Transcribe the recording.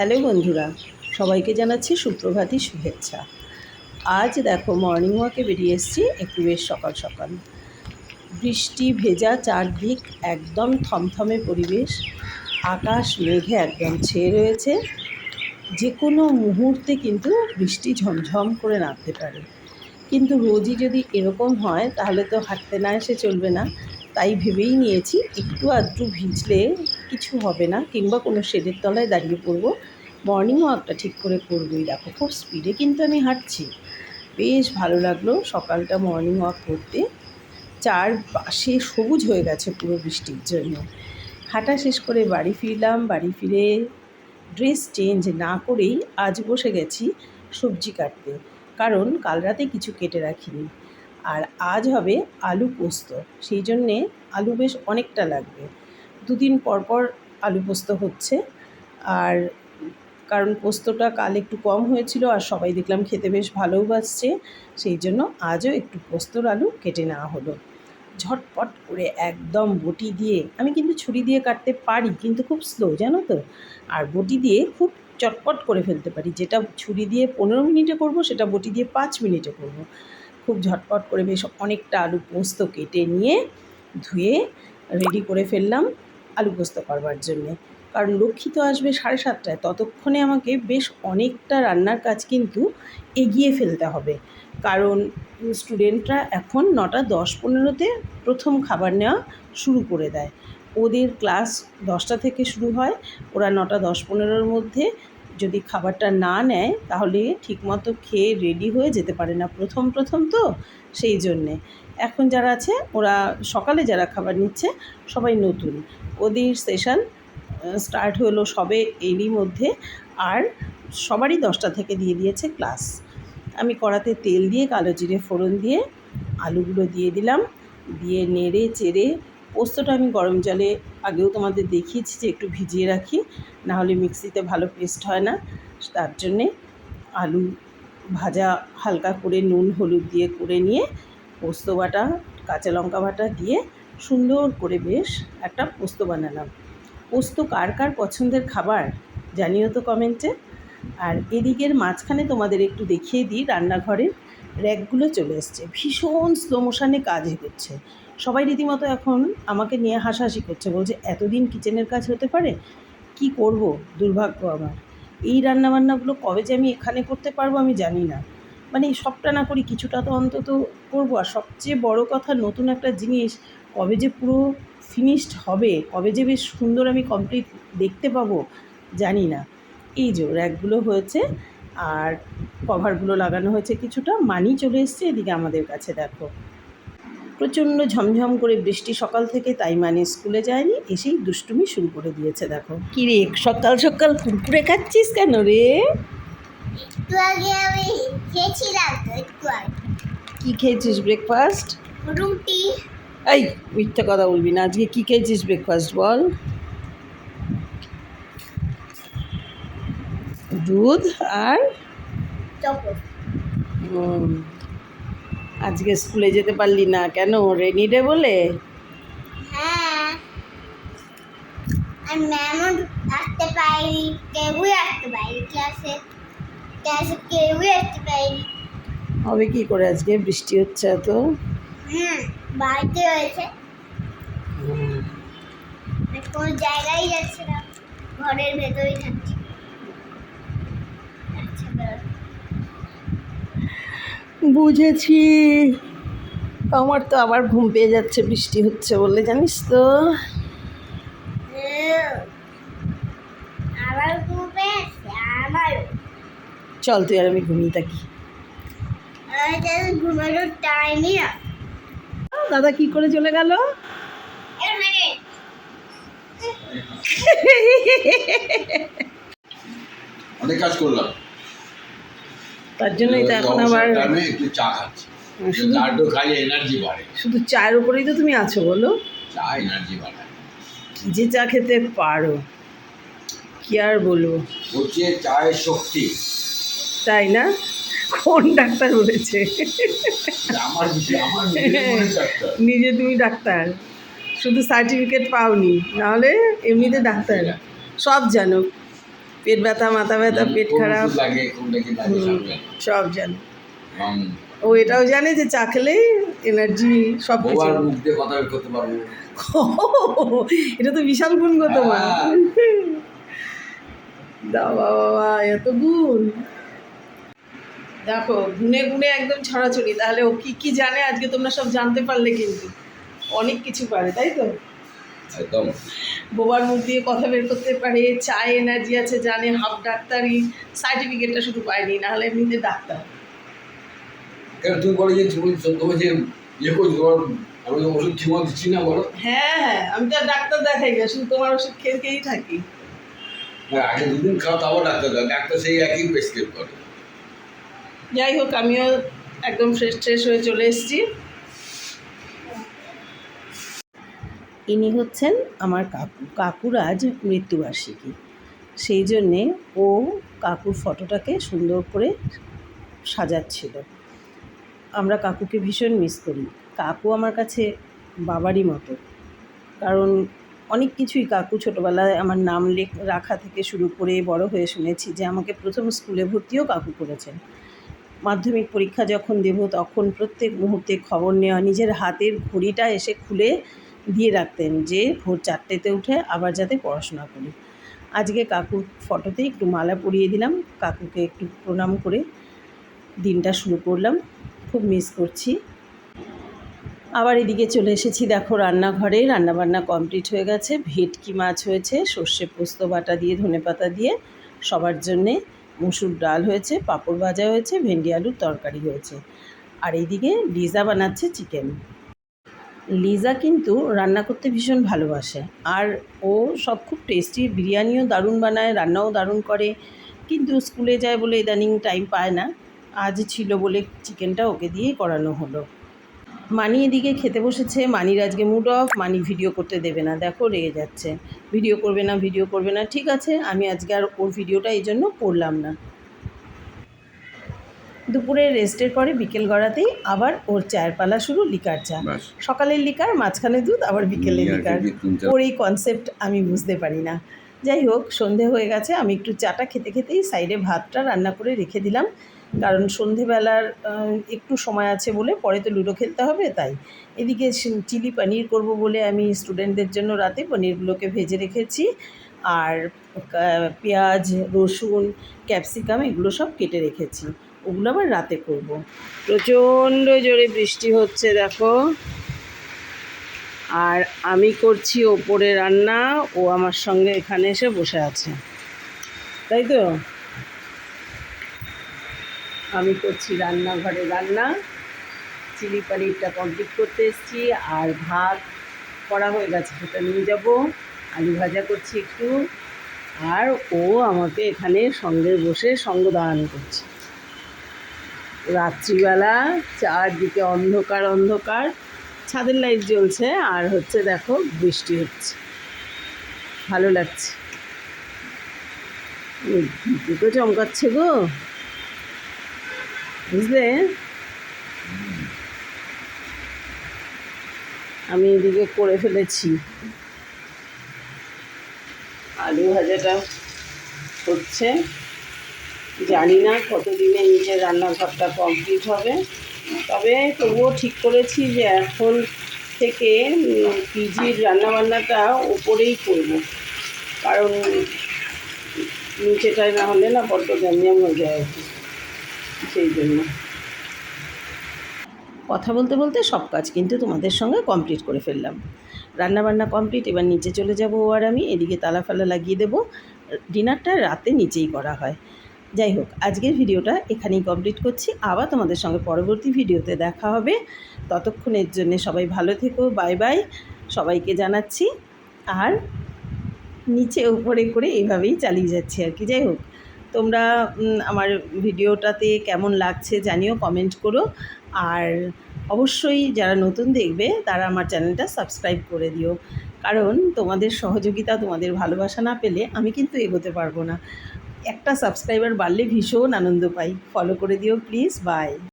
Hello বন্ধুরা, সবাইকে জানাচ্ছি সুপ্রভাতী শুভেচ্ছা। আজ দেখো মর্নিং ওয়াকে বেরিয়ে এসেছি, একটু বেশ সকাল সকাল। বৃষ্টি ভেজা চারদিক একদম থমথমে পরিবেশ, আকাশ মেঘে একদম ছেয়ে রয়েছে। যে কোনো মুহূর্তে কিন্তু বৃষ্টি ঝমঝম করে নামতে পারে। কিন্তু রোজই যদি এরকম হয়, তাহলে তো হাঁটতে না এসে চলবে না। তাই ভেবেই নিয়েছি একটু আধটু ভিজলে কিছু হবে না, কিংবা কোনো শেডের তলায় দাঁড়িয়ে পড়ব। মর্নিং ওয়াকটা ঠিক করে করবোই। দেখো, খুব স্পিডে কিন্তু আমি হাঁটছি। বেশ ভালো লাগল সকালটা মর্নিং ওয়াক করতে। চার পাশে সবুজ হয়ে গেছে পুরো বৃষ্টির জন্য। হাঁটা শেষ করে বাড়ি ফিরলাম। বাড়ি ফিরে ড্রেস চেঞ্জ না করেই আজ বসে গেছি সবজি কাটতে। কারণ কাল রাতে কিছু কেটে রাখিনি। আর আজ হবে আলু পোস্ত। সেই জন্যে আলু বেশ অনেকটা লাগবে। দুদিন পর পর আলু পোস্ত হচ্ছে। আর কারণ পোস্তটা কাল একটু কম হয়েছিল আর সবাই দেখলাম খেতে বেশ ভালোও বাসছে। সেই জন্য আজও একটু পোস্তর আলু কেটে নেওয়া হলো। ঝটপট করে একদম বটি দিয়ে, আমি কিন্তু ছুরি দিয়ে কাটতে পারি, কিন্তু খুব স্লো জানো তো? আর বটি দিয়ে খুব চটপট করে ফেলতে পারি। যেটা ছুরি দিয়ে পনেরো মিনিটে করব, সেটা বটি দিয়ে পাঁচ মিনিটে করব। খুব ঝটপট করে বেশ অনেকটা আলু পোস্ত কেটে নিয়ে ধুয়ে রেডি করে ফেললাম আলু পোস্ত করবার জন্যে। কারণ লক্ষ্মী তো আসবে সাড়ে সাতটায়, ততক্ষণে আমাকে বেশ অনেকটা রান্নার কাজ কিন্তু এগিয়ে ফেলতে হবে। কারণ স্টুডেন্টরা এখন নটা দশ পনেরোতে প্রথম খাবার নেওয়া শুরু করে দেয়। ওদের ক্লাস দশটা থেকে শুরু হয়, ওরা নটা দশ পনেরোর মধ্যে যদি খাবারটা না নেয়, তাহলে ঠিকমতো খেয়ে রেডি হয়ে যেতে পারে না প্রথম প্রথম তো সেই জন্যে। এখন যারা আছে, ওরা সকালে যারা খাবার নিচ্ছে, সবাই নতুন। ওদের সেশন স্টার্ট হলো সবে এরই মধ্যে, আর সবারই দশটা থেকে দিয়ে দিয়েছে ক্লাস আমি কড়াতে তেল দিয়ে, কালো জিরে ফোড়ন দিয়ে, আলুগুলো দিয়ে দিলাম, দিয়ে নেড়ে, চেড়ে পোস্তটা আমি গরম জলে আগেও তোমাদের দেখিয়েছি যে একটু ভিজিয়ে রাখি, নাহলে মিক্সিতে ভালো পেস্ট হয় না। তার জন্যে আলু ভাজা হালকা করে নুন, হলুদ দিয়ে করে নিয়ে পোস্ত বাটা, কাঁচা লঙ্কা বাটা দিয়ে সুন্দর করে বেশ একটা পোস্ত বানালাম। পোস্ত কার কার পছন্দের খাবার জানিও তো কমেন্টে। আর এদিকের মাঝখানে তোমাদের একটু দেখিয়ে দিই, রান্নাঘরের র্যাকগুলো চলে এসছে। ভীষণ স্লো মোশানে কাজ হচ্ছে সবাই রীতিমতো এখন আমাকে নিয়ে হাসাহাসি করছে, বলছে, এতদিন কিচেনের কাজ হতে পারে? কি করব? দুর্ভাগ্য আমার। এই রান্নাবান্নাগুলো কবে যে আমি এখানে করতে পারব আমি জানি না। মানে সবটা না করি, কিছুটা তো অন্তত করব। আর সবচেয়ে বড় কথা, নতুন একটা জিনিস কবে যে পুরো ফিনিশড হবে, কবে যে বেশ সুন্দর আমি কমপ্লিট দেখতে পাবো, জানি না। এই যে র্যাকগুলো হয়েছে, আর কভারগুলো লাগানো হয়েছে কিছুটা মানি চলে এসছে, এদিকে আমাদের কাছে দেখো। প্রচণ্ড ঝমঝম করে বৃষ্টি সকাল থেকে তাই মানে স্কুলে যায়নি এসেই দুষ্টুমি শুরু করে দিয়েছে দেখো। কি রে সকাল সকাল কুরকুরে খাচ্ছিস কেন রে? কি খেয়েছিস ব্রেকফাস্ট রুটি। এই মিথ্যে কথা বলবি না আজকে কি খেয়েছিস ব্রেকফাস্ট বল? দুধ আর? চকো আজকে স্কুলে যেতে পারলি না কেন? রেনি ডে বলে? হ্যাঁ। আর ম্যামও আসতে পারি কেউই আসতে পারি ক্লাসে ক্লাসে কেউই আসতে পারি হবে কি করে আজকে? বৃষ্টি হচ্ছে এত? হুম বাড়িতে হয়েছে। কোনো জায়গায় যাচ্ছে না। ঘরের ভেতরেই থাকছি। আচ্ছা। বুঝেছি। আমার তো আবার ঘুম পেয়ে যাচ্ছে বৃষ্টি হচ্ছে বলে জানিস তো। চল তুই আর আমি ঘুমিয়ে থাকি। দাদা কি করে চলে গেল? অনেক কাজ করলাম। তার জন্যই তো এখন আবার আমি একটু চা খাচ্ছি। চাটো খাই এনার্জি বাড়ে। শুধু চায়ের উপরেই তো তুমি আছো বলো? চা এনার্জি বাড়ায় কি যে চা খেতে পারো কি আর বলব? হচ্ছে চায়ের শক্তি। তাই না? কোন ডাক্তার বলেছে? নিজে তুমি ডাক্তার। শুধু সার্টিফিকেট পাওনি নাহলে এমনিতে ডাক্তার। সব জানো। পেট ব্যথা মাথা ব্যথা পেট খারাপ। সব জানে। ও এটাও জানে যে চা এনার্জি সব কিছু। বউয়ার মুখ দিয়ে কথা করতে পারব। এটা তো বিশাল গুণ গো তোমার। হ্যাঁ। বাবা বাবা এত গুণ। দেখো গুনে গুনে একদম ছড়াছড়ি। তাহলে ও কি কি জানে? আজকে তোমরা সব জানতে পারলে কিন্তু। অনেক কিছু পারে তাই তো? একদম। বোবার মুখ দিয়ে কথা বের করতে পারে চায় এনার্জি আছে জানে হাফ ডাক্তারি সার্টিফিকেটটা শুধু পায়নি নাহলে এমনিতে ডাক্তার। কেন তুমি বলে যে তুমি তোমার যে ইয়ে করছ তোমার আমি তো ওষুধ ঠিক মতো দিচ্ছি না বলো। হ্যাঁ হ্যাঁ আমি তো ডাক্তার দেখাই না শুধু তোমার ওষুধ খেয়ে খেয়েই থাকি। হ্যাঁ আগে দুদিন খাও তাও ডাক্তার দেয় ডাক্তার সেই একই প্রেসক্রাইব করে। যাই হোক আমিও একদম ফ্রেশ ট্রেশ হয়ে চলে এসেছি। ইনি হচ্ছেন আমার কাকু কাকুর আজ মৃত্যুবার্ষিকী। সেই জন্যে ও কাকুর ফটোটাকে সুন্দর করে সাজাচ্ছিল। আমরা কাকুকে ভীষণ মিস করি। কাকু আমার কাছে বাবারই মতো। কারণ অনেক কিছুই কাকু ছোটোবেলায় আমার নাম লেখ রাখা থেকে শুরু করে বড় হয়ে শুনেছি যে আমাকে প্রথম স্কুলে ভর্তিও কাকু করেছেন। মাধ্যমিক পরীক্ষা যখন দেব তখন প্রত্যেক মুহূর্তে খবর নেওয়া, নিজের হাতের ঘড়িটা এসে খুলে দিয়ে রাখতেন যে ভোর চারটেতে উঠে আবার যাতে পড়াশোনা করি। আজকে কাকুর ফটোতে একটু মালা পরিয়ে দিলাম। কাকুকে একটু প্রণাম করে দিনটা শুরু করলাম। খুব মিস করছি। আবার এদিকে চলে এসেছি, দেখো রান্নাঘরে। রান্নাবান্না কমপ্লিট হয়ে গেছে। ভেটকি মাছ হয়েছে, সর্ষে পোস্ত বাটা দিয়ে ধনেপাতা দিয়ে। সবার জন্যে মুসুর ডাল হয়েছে, পাঁপড় ভাজা হয়েছে, ভেন্ডি আলুর তরকারি হয়েছে। আর এইদিকে লিজা বানাচ্ছে চিকেন লিজা কিন্তু রান্না করতে ভীষণ ভালোবাসে। আর ও সব খুব টেস্টি বিরিয়ানিও দারুণ বানায়, রান্নাও দারুণ করে। কিন্তু স্কুলে যায় বলে ইদানিং টাইম পায় না। আজ ছিল বলে চিকেনটা ওকে দিয়েই করানো হলো। মানি এদিকে খেতে বসেছে। মানির আজকে মুড অফ মানি ভিডিও করতে দেবে না। দেখো, রেগে যাচ্ছে। ভিডিও করবে না ভিডিও করবে না। ঠিক আছে, আমি আজকে আর ওর ভিডিওটা এই জন্য করলাম না। দুপুরে রেস্টের পরে বিকেল গড়াতেই আবার ওর চায়ের পালা শুরু লিকার চা। সকালের লিকার মাঝখানে দুধ আবার বিকেলে লিকার। ওর এই কনসেপ্ট আমি বুঝতে পারি না। যাই হোক সন্ধে হয়ে গেছে আমি একটু চাটা খেতে খেতেই সাইডে ভাতটা রান্না করে রেখে দিলাম। কারণ সন্ধেবেলার একটু সময় আছে বলে পরে তো লুডো খেলতে হবে তাই। এদিকে চিলি পনির করব বলে আমি স্টুডেন্টদের জন্য রাতে পনিরগুলোকে ভেজে রেখেছি। আর পেঁয়াজ রসুন ক্যাপসিকাম এগুলো সব কেটে রেখেছি। ওগুলো আবার রাতে করব। প্রচণ্ড জোরে বৃষ্টি হচ্ছে, দেখো। আর আমি করছি ওপরে রান্না, ও আমার সঙ্গে এখানে এসে বসে আছে। তাই তো? আমি করছি রান্নাঘরে রান্না। চিলি পানিরটা কমপ্লিট করতে এসেছি, আর ভাত করা হয়ে গেছে, সেটা নিয়ে যাব। আলু ভাজা করছি একটু। আর ও আমাকে এখানে সঙ্গে বসে সঙ্গ দান করছে। রাত্রিবেলা, চারদিকে অন্ধকার অন্ধকার, ছাদের লাইট জ্বলছে আর হচ্ছে দেখো বৃষ্টি হচ্ছে। ভালো লাগছে। দুটো চমকাচ্ছে গো। বুঝলে? আমি এদিকে করে ফেলেছি। আলু ভাজাটা হচ্ছে। জানি না কতদিনে নিজের রান্নাঘরটা কমপ্লিট হবে। তবে তবুও ঠিক করেছি যে এখন থেকে পিজির রান্নাবান্নাটা ওপরেই করব। কারণ নিচেটায় না হলে না বড্ড গ্যাঞ্জাম হয়ে যায় আর কি। সেই জন্য। কথা বলতে বলতে সব কাজ কিন্তু তোমাদের সঙ্গে কমপ্লিট করে ফেললাম। রান্নাবান্না কমপ্লিট এবার নিচে চলে যাব ও আর আমি, এদিকে তালা ফালা লাগিয়ে দেবো। ডিনারটা রাতে নিচেই করা হয়। যাই হোক, আজকের ভিডিওটা এখানেই কমপ্লিট করছি। আবার তোমাদের সঙ্গে পরবর্তী ভিডিওতে দেখা হবে। ততক্ষণের জন্য সবাই ভালো থেকো বাই বাই সবাইকে জানাচ্ছি। আর নিচে উপরে করে এইভাবেই চালিয়ে যাচ্ছি আর কি। যাই হোক, তোমরা আমার ভিডিওটাতে কেমন লাগছে জানিও কমেন্ট করো। আর অবশ্যই যারা নতুন দেখবে, তারা আমার চ্যানেলটা সাবস্ক্রাইব করে দিও। কারণ তোমাদের সহযোগিতা, তোমাদের ভালোবাসা না পেলে আমি কিন্তু এগোতে পারব না। একটা সাবস্ক্রাইবার বাড়লে ভীষণ আনন্দ পাই। ফলো করে দিও প্লিজ বাই